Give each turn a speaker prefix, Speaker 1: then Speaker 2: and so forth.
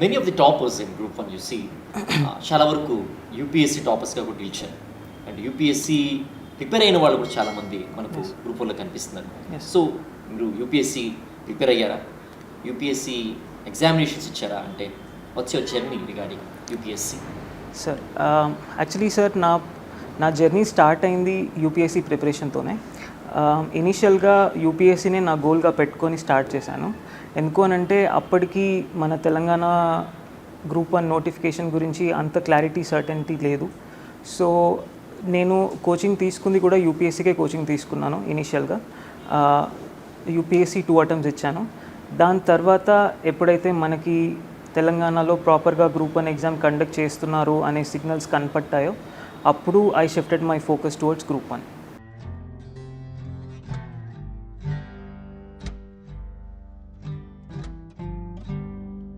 Speaker 1: Many of the toppers in group one you see చాలా వరకు UPSC టాపర్స్గా కూడా నిలిచారు. అండ్ యూపీఎస్సీ ప్రిపేర్ అయిన వాళ్ళు కూడా చాలామంది మనకు గ్రూప్ వన్లో కనిపిస్తున్నారు. సో మీరు యూపీఎస్సీ ప్రిపేర్ అయ్యారా? యూపీఎస్సీ ఎగ్జామినేషన్స్ ఇచ్చారా? అంటే వచ్చి journey regarding UPSC
Speaker 2: sir actually sir నా నా జర్నీ స్టార్ట్ అయింది యూపీఎస్సీ ప్రిపరేషన్తోనే Um, ఇనీషియల్గా యూపీఎస్సీనే నా గోల్గా పెట్టుకొని స్టార్ట్ చేశాను. ఎందుకు అని అంటే అప్పటికి మన తెలంగాణ గ్రూప్ వన్ నోటిఫికేషన్ గురించి అంత క్లారిటీ సర్టెనిటీ లేదు. సో నేను కోచింగ్ తీసుకుంది కూడా యూపీఎస్సీకే కోచింగ్ తీసుకున్నాను ఇనీషియల్గా యూపీఎస్సీ టూ అటెంప్ట్స్ ఇచ్చాను. దాని తర్వాత ఎప్పుడైతే మనకి తెలంగాణలో ప్రాపర్గా గ్రూప్ వన్ ఎగ్జామ్ కండక్ట్ చేస్తున్నారు అనే సిగ్నల్స్ కనపట్టాయో అప్పుడు I shifted my focus towards group one